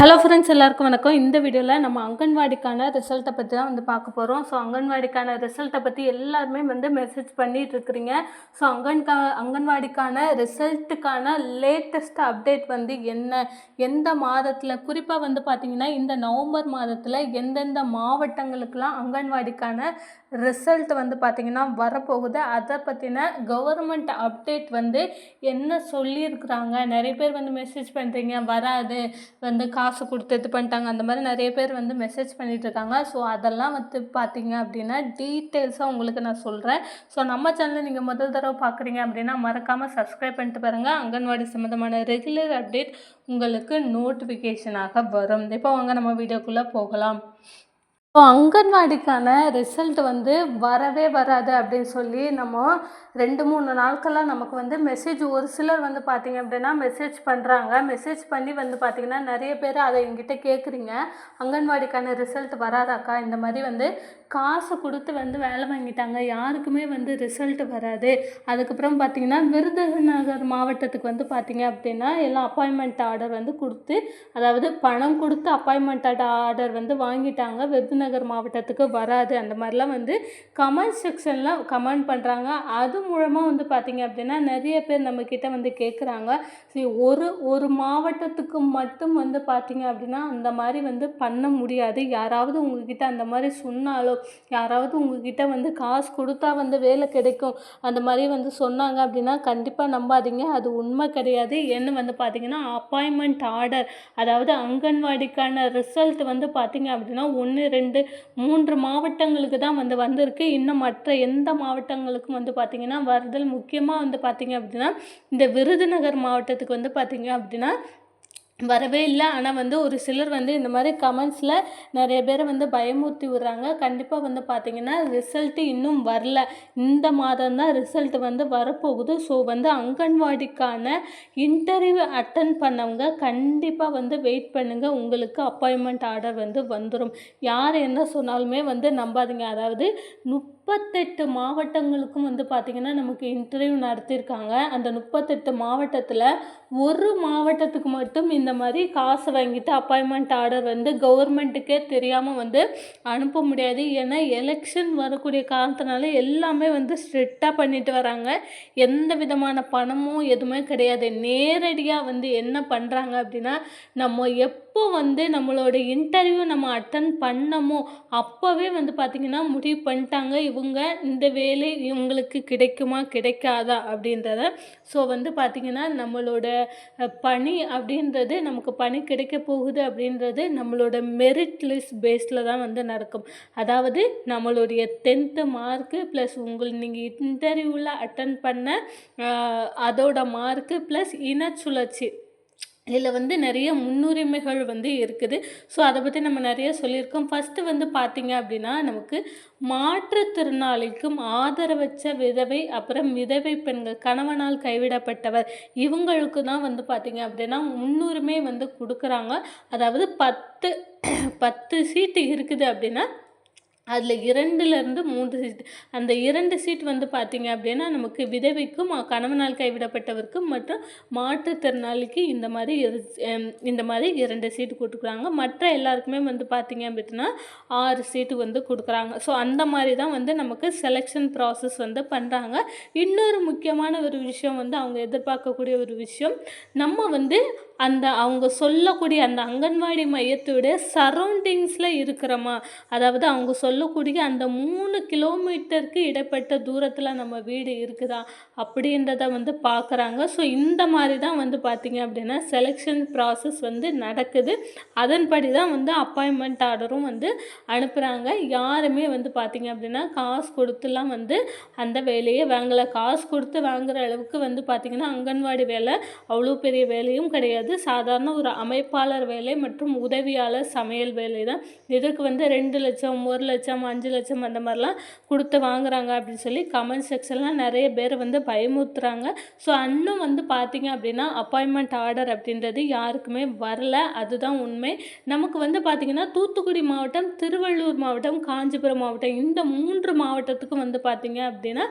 Hello friends எல்லாருக்கும் வணக்கம். இந்த வீடியோவில் நம்ம அங்கன்வாடிக்கான ரிசல்ட்டை பற்றி தான் வந்து பார்க்க போகிறோம் ஸோ அங்கன்வாடிக்கான ரிசல்ட்டை பற்றி எல்லாருமே வந்து மெசேஜ் பண்ணிகிட்ருக்குறீங்க இருக்கிறீங்க. ஸோ அங்கன்கா அங்கன்வாடிக்கான ரிசல்ட்டுக்கான லேட்டஸ்ட் அப்டேட் வந்து என்ன? எந்த மாதத்தில்? குறிப்பாக வந்து பார்த்திங்கன்னா இந்த நவம்பர் மாதத்தில் எந்தெந்த மாவட்டங்களுக்கெல்லாம் அங்கன்வாடிக்கான ரிசல்ட் வந்து பார்த்திங்கன்னா வரப்போகுது. அதை பற்றின கவர்மெண்ட் அப்டேட் வந்து என்ன சொல்லியிருக்கிறாங்க? நிறைய பேர் வந்து மெசேஜ் பண்ணுறீங்க வராது. வந்து காசு கொடுத்து இது பண்ணிட்டாங்க. அந்த மாதிரி நிறைய பேர் வந்து மெசேஜ் பண்ணிகிட்ருக்காங்க இருக்காங்க. ஸோ அதெல்லாம் வந்து பார்த்திங்க அப்படின்னா டீட்டெயில்ஸாக உங்களுக்கு நான் சொல்கிறேன் ஸோ நம்ம சேனலை நீங்கள் முதல் தடவை பார்க்குறீங்க அப்படின்னா மறக்காமல் சப்ஸ்கிரைப் பண்ணிட்டு பாருங்கள் அங்கன்வாடி சம்மந்தமான ரெகுலர் அப்டேட் உங்களுக்கு நோட்டிஃபிகேஷனாக வரும். இப்போ வாங்க நம்ம வீடியோக்குள்ளே போகலாம். இப்போ அங்கன்வாடிக்கான ரிசல்ட் வந்து வரவே வராது அப்படின்னு சொல்லி நம்ம ரெண்டு மூணு நாட்களாக நமக்கு வந்து மெசேஜ் ஒரு சிலர் வந்து பார்த்தீங்க அப்படின்னா மெசேஜ் பண்ணுறாங்க மெசேஜ் பண்ணி வந்து பார்த்தீங்கன்னா நிறைய பேர் அதை எங்கிட்ட கேட்குறீங்க அங்கன்வாடிக்கான ரிசல்ட் வராதாக்கா? இந்த மாதிரி வந்து காசு கொடுத்து வந்து வேலை வாங்கிட்டாங்க. யாருக்குமே வந்து ரிசல்ட் வராது. அதுக்கப்புறம் பார்த்தீங்கன்னா விருதுநகர் மாவட்டத்துக்கு வந்து பார்த்தீங்க அப்படின்னா எல்லாம் அப்பாயின்மெண்ட் ஆர்டர் வந்து கொடுத்து அதாவது பணம் கொடுத்து அப்பாயின்மெண்ட் ஆர்டர் வந்து வாங்கிட்டாங்க. விருதுநகர் மாவட்டத்துக்கு வராது. அந்த மாதிரிலாம் வந்து கமெண்ட் செக்ஷனில் கமெண்ட் பண்ணுறாங்க அது மூலமாக வந்து பார்த்திங்க அப்படின்னா நிறைய பேர் நம்மக்கிட்ட வந்து கேட்குறாங்க சரி ஒரு ஒரு மாவட்டத்துக்கு மட்டும் வந்து பார்த்திங்க அப்படின்னா அந்த மாதிரி வந்து பண்ண முடியாது. யாராவது உங்ககிட்ட அந்த மாதிரி சொன்னாலோ யாராவது உங்ககிட்ட வந்து காசு கொடுத்தா வந்து வேலை கிடைக்கும். அந்த மாதிரி வந்து சொன்னாங்க அப்படின்னா கண்டிப்பாக நம்பாதீங்க. அது உண்மை கிடையாது. என்ன வந்து பார்த்திங்கன்னா அப்பாயின்மெண்ட் ஆர்டர் அதாவது அங்கன்வாடிக்கான ரிசல்ட் வந்து பார்த்திங்க அப்படின்னா ஒன்று ரெண்டு மூன்று மாவட்டங்களுக்கு தான் வந்து வந்திருக்கு. இன்னும் மற்ற எந்த மாவட்டங்களுக்கும் வந்து பார்த்திங்கன்னா வருதல் முக்கியமாக வந்து பார்த்திங்க அப்படின்னா இந்த விருதுநகர் மாவட்டத்துக்கு வந்து பார்த்திங்க அப்படின்னா வரவே இல்லை. ஆனால் வந்து ஒரு சிலர் வந்து இந்த மாதிரி கமெண்ட்ஸில் நிறைய பேரை வந்து பயமுறுத்தி விடுறாங்க. கண்டிப்பாக வந்து பார்த்திங்கன்னா ரிசல்ட்டு இன்னும் வரல. இந்த மாதம் தான் ரிசல்ட் வந்து வரப்போகுது. ஸோ வந்து அங்கன்வாடிக்கான இன்டர்வியூ அட்டன் பண்ணவங்க கண்டிப்பாக வந்து வெயிட் பண்ணுங்கள் உங்களுக்கு அப்பாயின்மெண்ட் ஆர்டர் வந்து வந்துடும் யார் என்ன சொன்னாலுமே வந்து நம்பாதீங்க. அதாவது முப்பத்தெட்டு மாவட்டங்களுக்கும் வந்து பார்த்திங்கன்னா நமக்கு இன்டர்வியூ நடத்தியிருக்காங்க அந்த முப்பத்தெட்டு மாவட்டத்தில் ஒரு மாவட்டத்துக்கு மட்டும் இந்த மாதிரி காசு வாங்கிட்டு அப்பாயின்மெண்ட் ஆர்டர் வந்து கவர்மெண்ட்டுக்கே தெரியாமல் வந்து அனுப்ப முடியாது. ஏன்னா எலெக்ஷன் வரக்கூடிய காரணத்தினால எல்லாமே வந்து ஸ்ட்ரிக்டாக பண்ணிட்டு வராங்க. எந்த விதமான பணமும் எதுவுமே கிடையாது. நேரடியாக வந்து என்ன பண்ணுறாங்க அப்படின்னா நம்ம எப் எப்போ வந்து நம்மளோட இன்டர்வியூ நம்ம அட்டன் பண்ணமோ அப்போவே வந்து பார்த்திங்கன்னா முடிவு பண்ணிட்டாங்க. இவங்க இந்த வேலை இவங்களுக்கு கிடைக்குமா கிடைக்காதா அப்படின்றத. ஸோ வந்து பார்த்திங்கன்னா நம்மளோட பணி அப்படின்றது நமக்கு பணி கிடைக்க போகுது அப்படின்றது நம்மளோட மெரிட் லிஸ்ட் பேஸில் தான் வந்து நடக்கும். அதாவது நம்மளுடைய டென்த்து மார்க்கு ப்ளஸ் உங்கள் நீங்கள் இன்டர்வியூவில் அட்டன் பண்ண அதோட மார்க்கு ப்ளஸ் இனச்சுழற்சி. இதில் வந்து நிறைய முன்னுரிமைகள் வந்து இருக்குது. ஸோ அதை பற்றி நம்ம நிறைய சொல்லியிருக்கோம். ஃபஸ்ட்டு வந்து பார்த்திங்க அப்படின்னா நமக்கு மாற்றுத்திறனாளிக்கும் ஆதரவச்ச விதவை அப்புறம் விதவை பெண்கள் கணவனால் கைவிடப்பட்டவர் இவங்களுக்கு தான் வந்து பார்த்திங்க அப்படின்னா முன்னுரிமை வந்து கொடுக்குறாங்க. அதாவது பத்து பத்து சீட்டு இருக்குது அப்படின்னா அதில் இரண்டுலேருந்து மூன்று சீட் அந்த இரண்டு சீட் வந்து பார்த்திங்க அப்படின்னா நமக்கு விதவைக்கும் கணவனால் கைவிடப்பட்டவருக்கும் மற்றும் மாற்றுத்திறனாளிக்கு இந்த மாதிரி இரு- இந்த மாதிரி இரண்டு சீட்டு கொடுக்குறாங்க. மற்ற எல்லாருக்குமே வந்து பார்த்திங்க அப்படின்னா ஆறு சீட்டு வந்து கொடுக்குறாங்க. ஸோ அந்த மாதிரி தான் வந்து நமக்கு செலெக்ஷன் ப்ராசஸ் வந்து பண்ணுறாங்க இன்னொரு முக்கியமான ஒரு விஷயம் வந்து அவங்க எதிர்பார்க்கக்கூடிய ஒரு விஷயம் நம்ம வந்து அந்த அவங்க சொல்லக்கூடிய அந்த அங்கன்வாடி மையத்தோட சரௌண்டிங்ஸில் இருக்கிறோமா? அதாவது அவங்க சொல்லக்கூடிய அந்த மூணு கிலோமீட்டருக்கு இடைப்பட்ட தூரத்தில் நம்ம வீடு இருக்குதா? அப்படின்றத வந்து பார்க்குறாங்க ஸோ இந்த மாதிரி தான் வந்து பார்த்திங்க அப்படின்னா செலெக்ஷன் ப்ராசஸ் வந்து நடக்குது. அதன்படி தான் வந்து அப்பாயின்மெண்ட் ஆர்டரும் வந்து அனுப்புகிறாங்க யாருமே வந்து பார்த்திங்க அப்படின்னா காசு கொடுத்துலாம் வந்து அந்த வேலையை வாங்கலை. காசு கொடுத்து வாங்குற அளவுக்கு வந்து பார்த்திங்கன்னா அங்கன்வாடி வேலை அவ்வளோ பெரிய வேலையும் கிடையாது. சாதாரண ஒரு அமைப்பாளர் வேலை மற்றும் உதவியாளர் சமையல் வேலை தான். இதுக்கு வந்து ரெண்டு லட்சம் ஒரு லட்சம் அஞ்சு லட்சம் அந்த மாதிரிலாம் கொடுத்து வாங்குறாங்க அப்படின்னு சொல்லி கமெண்ட் செக்ஷன்லாம் நிறைய பேர் வந்து பயமுறுத்துறாங்க. ஸோ இன்னும் வந்து பார்த்தீங்க அப்படின்னா அப்பாயின்மெண்ட் ஆர்டர் அப்படின்றது யாருக்குமே வரல. அதுதான் உண்மை. நமக்கு வந்து பார்த்திங்கன்னா தூத்துக்குடி மாவட்டம் திருவள்ளூர் மாவட்டம் காஞ்சிபுரம் மாவட்டம் இந்த மூன்று மாவட்டத்துக்கும் வந்து பார்த்தீங்க அப்படின்னா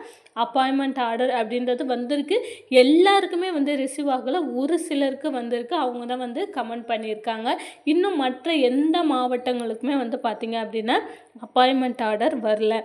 அப்பாயின்மெண்ட் ஆர்டர் அப்படின்றது வந்திருக்கு. எல்லாருக்குமே வந்து ரிசீவ் ஆகலை. ஒரு சிலருக்கு வந்திருக்கு. அப்படின்றதுக்கு அவங்க தான் வந்து கமெண்ட் பண்ணியிருக்காங்க. இன்னும் மற்ற எந்த மாவட்டங்களுக்குமே வந்து பார்த்திங்க அப்படின்னா அப்பாயின்மெண்ட் ஆர்டர் வரல.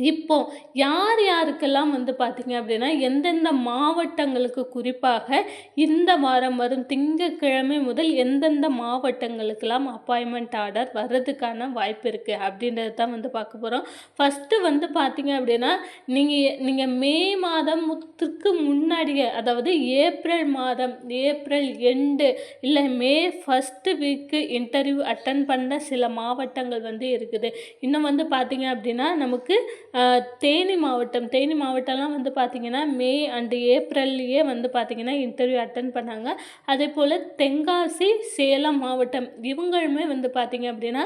இப்போ யார் யாருக்கெல்லாம் வந்து பார்த்திங்க அப்படின்னா எந்தெந்த மாவட்டங்களுக்கு குறிப்பாக இந்த வாரம் வரும் திங்கட்கிழமை முதல் எந்தெந்த மாவட்டங்களுக்கெல்லாம் அப்பாயின்மெண்ட் ஆர்டர் வர்றதுக்கான வாய்ப்பு இருக்குது அப்படின்றது தான் வந்து பார்க்க போகிறோம் ஃபஸ்ட்டு வந்து பார்த்திங்க அப்படின்னா நீங்கள் நீங்கள் மே மாதத்துக்கு முன்னாடியே அதாவது ஏப்ரல் மாதம் ஏப்ரல் எண்டு இல்லை May first week interview attend பண்ண சில மாவட்டங்கள் வந்து இருக்குது. இன்னும் வந்து பார்த்திங்க அப்படின்னா நமக்கு தேனி மாவட்டம் தேனி மாவட்டம்லாம் வந்து பார்த்திங்கன்னா மே அண்டு ஏப்ரல்லையே வந்து பார்த்திங்கன்னா இன்டர்வியூ அட்டன் பண்ணாங்க. அதே போல் தென்காசி சேலம் மாவட்டம் இவங்களுமே வந்து பார்த்திங்க அப்படின்னா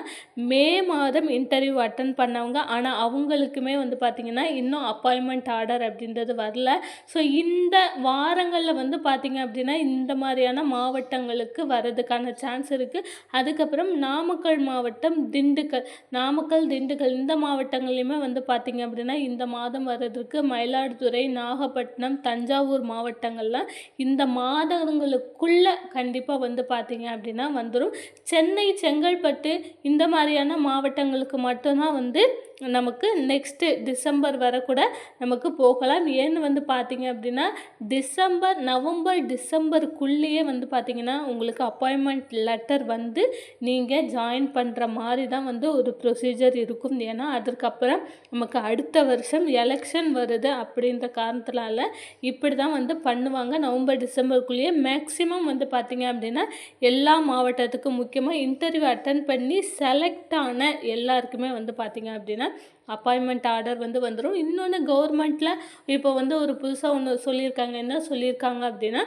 மே மாதம் இன்டர்வியூ அட்டன் பண்ணவங்க. ஆனால் அவங்களுக்குமே வந்து பார்த்திங்கன்னா இன்னும் அப்பாயின்மெண்ட் ஆர்டர் அப்படின்றது வரல. ஸோ இந்த வாரங்களில் வந்து பார்த்திங்க அப்படின்னா இந்த மாதிரியான மாவட்டங்களுக்கு வர்றதுக்கான சான்ஸ் இருக்குது அதுக்கப்புறம் நாமக்கல் மாவட்டம் திண்டுக்கல். நாமக்கல் திண்டுக்கல் இந்த மாவட்டங்கள்லையுமே வந்து பார்த்திங்க பார்த்தீங்க அப்படின்னா இந்த மாதம் வர்றதுக்கு மயிலாடுதுறை நாகப்பட்டினம் தஞ்சாவூர் மாவட்டங்களில் இந்த மாதங்களுக்குள்ள கண்டிப்பாக வந்து பார்த்தீங்க அப்படின்னா வந்துடும் சென்னை செங்கல்பட்டு இந்த மாதிரியான மாவட்டங்களுக்கு மட்டும்தான் வந்து நமக்கு நெக்ஸ்ட்டு டிசம்பர் வரை கூட நமக்கு போகலாம். ஏன்னு வந்து பார்த்திங்க அப்படின்னா டிசம்பர் நவம்பர் டிசம்பருக்குள்ளேயே வந்து பார்த்திங்கன்னா உங்களுக்கு அப்பாயின்மெண்ட் லெட்டர் வந்து நீங்கள் ஜாயின் பண்ணுற மாதிரி தான் வந்து ஒரு ப்ரொசீஜர் இருக்கும். ஏன்னா அதற்கப்புறம் நமக்கு அடுத்த வருஷம் எலெக்ஷன் வருது அப்படின்ற காரணத்தினால இப்படி தான் வந்து பண்ணுவாங்க. நவம்பர் டிசம்பருக்குள்ளேயே மேக்ஸிமம் வந்து பார்த்திங்க அப்படின்னா எல்லா மாவட்டத்துக்கும் முக்கியமாக இன்டர்வியூ அட்டன் பண்ணி செலக்ட் ஆன எல்லாருக்குமே வந்து பார்த்திங்க அப்படின்னா அப்பாயின்மெண்ட் ஆர்டர் வந்து வந்துடும் இன்னொன்று கவர்மெண்ட்டில் இப்போ வந்து ஒரு புதுசாக ஒன்று சொல்லியிருக்காங்க. என்ன சொல்லியிருக்காங்க அப்படின்னா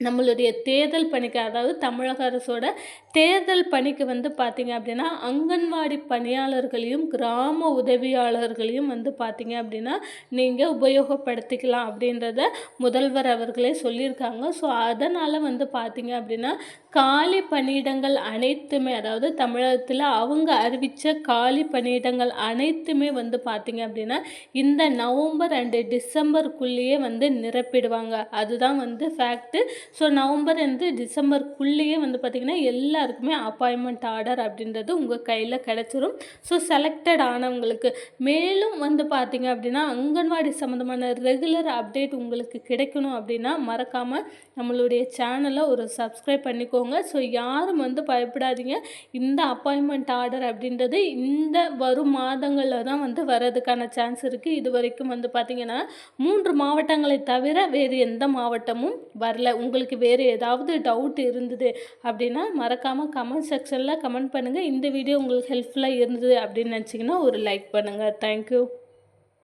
நம்மளுடைய தேர்தல் பணிக்கு அதாவது தமிழக அரசோட தேர்தல் பணிக்கு வந்து பார்த்திங்க அப்படின்னா அங்கன்வாடி பணியாளர்களையும் கிராம உதவியாளர்களையும் வந்து பார்த்திங்க அப்படின்னா நீங்கள் உபயோகப்படுத்திக்கலாம் அப்படின்றத முதல்வர் அவர்களே சொல்லியிருக்காங்க. ஸோ அதனால் வந்து பார்த்திங்க அப்படின்னா காலி பணியிடங்கள் அனைத்துமே அதாவது தமிழகத்தில் அவங்க அறிவித்த காலி பணியிடங்கள் அனைத்துமே வந்து பார்த்திங்க அப்படின்னா இந்த நவம்பர் அண்டு டிசம்பருக்குள்ளேயே வந்து நிரப்பிடுவாங்க. அதுதான் வந்து ஃபேக்ட்டு ஸோ நவம்பர் டிசம்பருக்குள்ளேயே வந்து பார்த்திங்கன்னா எல்லாருக்குமே அப்பாயின்மெண்ட் ஆர்டர் அப்படின்றது உங்கள் கையில் கிடச்சிரும். ஸோ செலக்டட் ஆனவங்களுக்கு. மேலும் வந்து பார்த்திங்க அப்படின்னா அங்கன்வாடி சம்மந்தமான ரெகுலர் அப்டேட் உங்களுக்கு கிடைக்கணும் அப்படின்னா மறக்காமல் நம்மளுடைய சேனலை ஒரு சப்ஸ்கிரைப் பண்ணிக்கோங்க. ஸோ யாரும் வந்து பயப்படாதீங்க. இந்த அப்பாயின்மெண்ட் ஆர்டர் அப்படின்றது இந்த வரும் மாதங்களில் தான் வந்து வர்றதுக்கான சான்ஸ் இருக்குது இது வரைக்கும் வந்து பார்த்திங்கன்னா மூன்று மாவட்டங்களை தவிர வேறு எந்த மாவட்டமும் வரல. உங்கள் உங்களுக்கு வேறு ஏதாவது டவுட் இருந்தது அப்படின்னா மறக்காமல் கமெண்ட் செக்ஷனில் கமெண்ட் பண்ணுங்கள் இந்த வீடியோ உங்களுக்கு ஹெல்ப்ஃபுல்லாக இருந்தது அப்படின்னு நினச்சிங்கன்னா ஒரு லைக் பண்ணுங்கள் தேங்க்யூ